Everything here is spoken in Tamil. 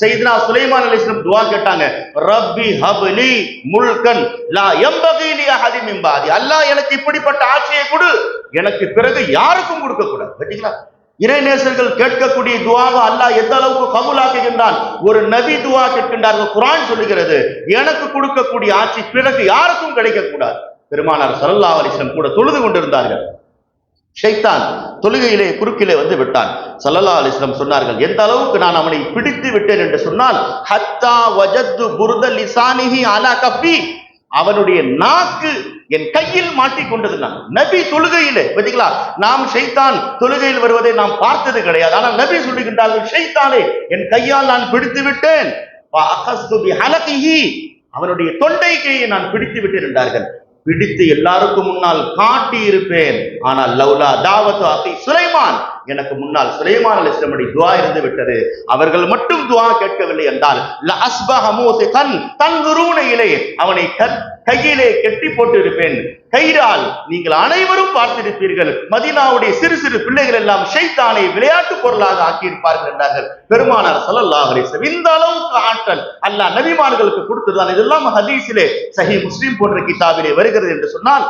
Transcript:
செய்தினா சுலைமான் அலிஸ்லம் துவா கேட்டாங்க ரப்பி ஹபலி முல்கன் லா எம்பகிலி அஹதி மிம்பாதி அல்லாஹ் எனக்கு இப்படிப்பட்ட ஆட்சியை கொடு எனக்கு பிறகு யாருக்கும் கொடுக்க கூடாது. கேட்டீங்களா? இறைநேசர்கள் கேட்கக்கூடிய துவாவை அல்லாஹ் எந்த அளவுக்கு கபுலாக்குகின்றான்? ஒரு நபி துவா கேட்கின்றார்கள் குரான் சொல்லுகிறது எனக்கு கொடுக்கக்கூடிய ஆட்சி பிறகு யாருக்கும் கிடைக்கக்கூடாது பெருமானார் சரல்லா அலிஸ்லம் கூட தொழுது கொண்டிருந்தார்கள். ஷைத்தான் தொழுகையிலே குறுக்கிலே வந்து விட்டான். சல்லல்லா அலிஸ்லம் சொன்னார்கள் எந்த அளவுக்கு நான் அவனை பிடித்து விட்டேன் என்று சொன்னால் ஹத்தா வஜத்து புருத லிசானிஹி அலா கப்பி அவனுடைய நாக்கு என் கையில் மாட்டிக்கொண்டது நான் நபி தொழுகையிலே பார்த்தீங்களா? நாம் ஷைத்தான் தொழுகையில் வருவதை நாம் பார்த்தது கிடையாது. ஆனால் நபி சொல்லுகின்றார்கள் ஷைத்தானே என் கையால் நான் பிடித்து விட்டேன். அவனுடைய தொண்டைக்கையை நான் பிடித்து விட்டிருந்தார்கள் பிடித்து எல்லாருக்கும் முன்னால் காட்டி இருப்பேன் ஆனால் லவ்லா தாவத்து அத்தை சுலைமான் எனக்கு முன்னால் சுலைமான் அலிஸ்லமுடைய துவா இருந்து விட்டது. அவர்கள் மட்டும் துவா கேட்கவில்லை என்றால் தன் அஸ்பஹ அவனை கையிலே கெட்டி போட்டு இருப்பேன் கயிறால் நீங்கள் அனைவரும் பார்த்திருப்பீர்கள். மதினாவுடைய சிறு சிறு பிள்ளைகள் எல்லாம் ஷைத்தானை விளையாட்டு பொருளாக ஆக்கியிருப்பார்கள் என்றார்கள். பெருமானார் ஸல்லல்லாஹு இந்த அளவுக்கு ஆற்றல் அல்லாஹ் நபிமான்களுக்கு கொடுத்ததுதான். இதெல்லாம் ஹதீஸிலே சஹி முஸ்லீம் போன்ற கிதாபிலே வருகிறது என்று சொன்னால்